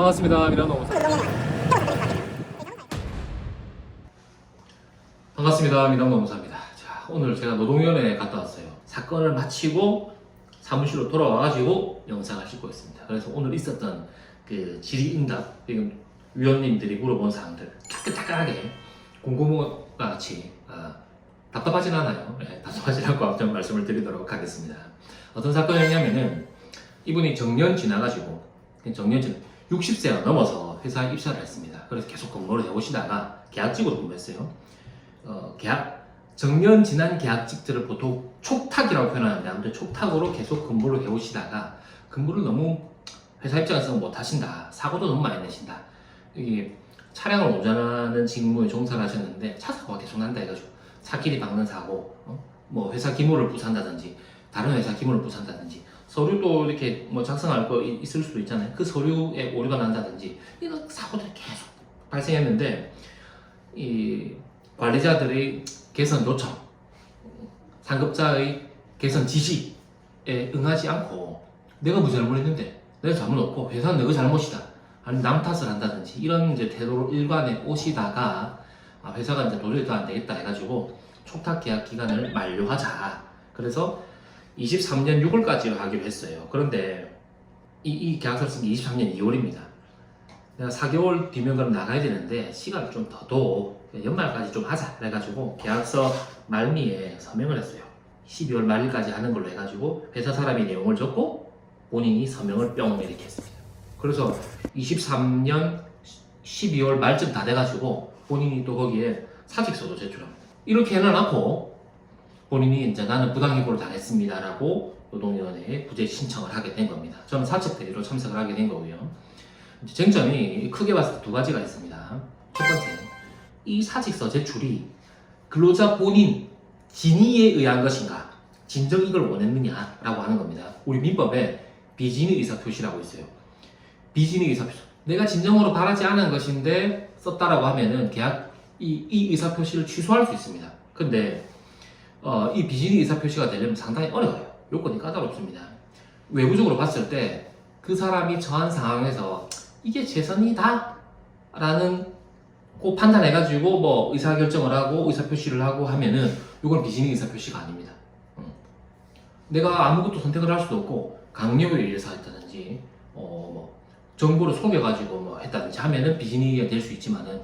반갑습니다. 미라노 반갑습니다. 미라노 무사입니다. 자, 오늘 제가 노동위원회에 갔다 왔어요. 사건을 마치고 사무실로 돌아와가지고 영상을 찍고 있습니다. 그래서 오늘 있었던 그 질의응답, 지금 위원님들이 물어본 사항들 따끈따끈하게 공고문과 같이 아, 답답하진 않아요. 네, 답답하진 않고 좀 말씀을 드리도록 하겠습니다. 어떤 사건이었냐면은 이분이 정년 지나가지고 정년 지 60세가 넘어서 회사에 입사를 했습니다. 그래서 계속 근무를 해오시다가 계약직으로 근무했어요. 어, 계약 정년 지난 계약직들을 보통 촉탁이라고 표현하는데 아무튼 촉탁으로 계속 근무를 해오시다가 근무를 너무 회사 입장에서 못 하신다 사고도 너무 많이 내신다 이게 차량을 운전하는 직무에 종사를 하셨는데 차 사고가 계속 난다 해가지고 차끼리 박는 사고 어? 뭐 회사 기물을 부산다든지 다른 회사 기물을 부산다든지 서류도 이렇게 뭐 작성할 거 이- 있을 수도 있잖아요. 그 서류에 오류가 난다든지 이런 사고들이 계속 발생했는데 이 관리자들의 개선 요청, 상급자의 개선 지시에 응하지 않고 내가 뭐 잘못했는데 내가 잘못 없고 회사는 내가 잘못이다 아니 남 탓을 한다든지 이런 이제 태도로 일관해 오시다가 아, 회사가 이제 도저히 더 안 되겠다 해가지고 촉탁 계약 기간을 만료하자. 그래서 23년 6월까지 하기로 했어요 그런데 이, 이 계약서를 쓴게 23년 2월입니다 내가 4개월 뒤면 그럼 나가야 되는데 시간을 좀 더 둬. 연말까지 좀 하자. 그래가지고 계약서 말미에 서명을 했어요. 12월 말일까지 하는 걸로 해가지고 회사 사람이 내용을 적고 본인이 서명을 뿅 이렇게 했습니다. 그래서 23년 12월 말쯤 다 돼가지고 본인이 또 거기에 사직서도 제출합니다. 이렇게 해놔놓고 본인이 이제 나는 부당해고를 당했습니다라고 노동위원회에 구제 신청을 하게 된 겁니다. 저는 사측 대리로 참석을 하게 된 거고요. 쟁점이 크게 봤을 때 두 가지가 있습니다. 첫 번째, 이 사직서 제출이 근로자 본인 진의에 의한 것인가, 진정 이걸 원했느냐라고 하는 겁니다. 우리 민법에 비진의 의사 표시라고 있어요. 비진의 의사 표시. 내가 진정으로 바라지 않은 것인데 썼다라고 하면은 계약 이, 이 의사 표시를 취소할 수 있습니다. 근데 어, 이 비진의 의사 표시가 되려면 상당히 어려워요. 요건이 까다롭습니다. 외부적으로 봤을 때 그 사람이 처한 상황에서 이게 최선이다 라는 고 판단해가지고 뭐 의사 결정을 하고 의사 표시를 하고 하면은 이건 비즈니스 의사 표시가 아닙니다. 음. 내가 아무것도 선택을 할 수도 없고 강요에 의해서 했다든지 어, 뭐 정보를 속여가지고 뭐 했다든지 하면은 비즈니스가 될 수 있지만은 어,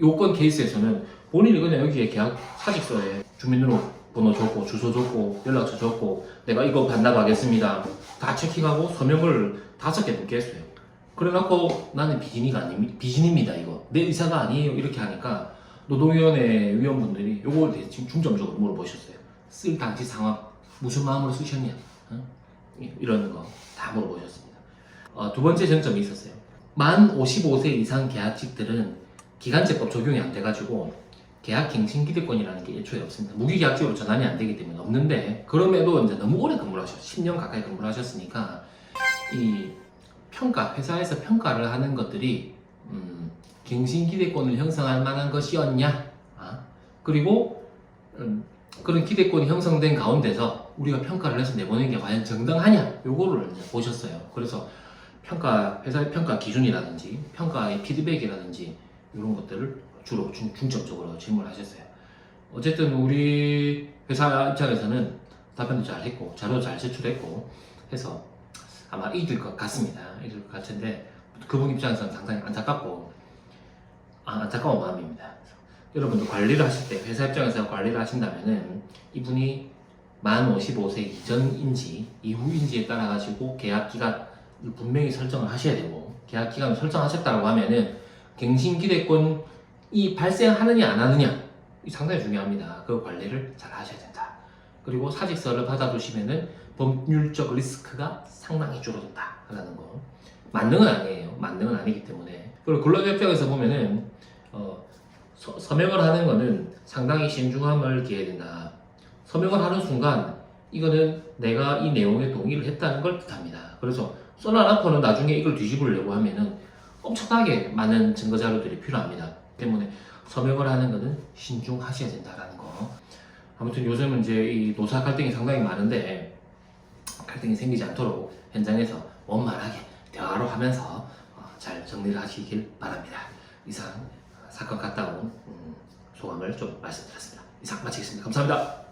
요건 케이스에서는 본인이 그냥 여기에 계약 사직서에 주민등록번호 적고 주소 적고 연락처 적고 내가 이거 반납 하겠습니다 다 체킹하고 서명을 다섯 개 넘게 했어요. 그래갖고 나는 비진이가 아닙니다. 비진입니다 이거 내 의사가 아니에요 이렇게 하니까 노동위원회 위원분들이 요걸 지금 중점적으로 물어보셨어요. 쓸 당시 상황 무슨 마음으로 쓰셨냐 어? 이런 거 다 물어보셨습니다. 어, 두 번째 쟁점이 있었어요. 만 55세 이상 계약직들은 기간제법 적용이 안 돼가지고 계약 갱신 기대권이라는 게 애초에 없습니다. 무기계약직으로 전환이 안 되기 때문에 없는데 그럼에도 이제 너무 오래 근무를 하셨, 10년 가까이 근무를 하셨으니까 이 평가 회사에서 평가를 하는 것들이 음, 갱신 기대권을 형성할 만한 것이었냐 아, 그리고 음, 그런 기대권이 형성된 가운데서 우리가 평가를 해서 내보내는 게 과연 정당하냐 요거를 보셨어요. 그래서 평가 회사의 평가 기준이라든지 평가의 피드백이라든지 이런 것들을 주로 중, 중점적으로 질문하셨어요. 어쨌든 우리 회사 입장에서는 답변도 잘 했고 자료도 잘 제출했고 해서 아마 이길 것 같습니다. 이길 것 같은데 그분 입장에서는 상당히 안타깝고 아, 안타까운 마음입니다. 여러분도 관리를 하실 때 회사 입장에서 관리를 하신다면은 이분이 만 55세 이전인지 이후인지에 따라 가지고 계약 기간을 분명히 설정을 하셔야 되고 계약 기간을 설정하셨다고 하면은 갱신 기대권이 발생하느냐 안 하느냐 이 상당히 중요합니다. 그 관리를 잘 하셔야 된다. 그리고 사직서를 받아두시면은 법률적 리스크가 상당히 줄어든다 라는 거. 만능은 아니에요. 만능은 아니기 때문에. 그리고 근로자 입장에서 보면은 어, 서, 서명을 하는 거는 상당히 신중함을 기해야 된다. 서명을 하는 순간 이거는 내가 이 내용에 동의를 했다는 걸 뜻합니다. 그래서 써놔놓고는 나중에 이걸 뒤집으려고 하면은 엄청나게 많은 증거 자료들이 필요합니다. 때문에 서명을 하는 거는 신중하셔야 된다라는 거. 아무튼 요즘은 이제 이 노사 갈등이 상당히 많은데 갈등이 생기지 않도록 현장에서 원만하게 대화로 하면서 어, 잘잘 정리를 하시길 바랍니다. 이상 사건 갔다 온 음, 소감을 좀 말씀드렸습니다. 이상 마치겠습니다. 감사합니다.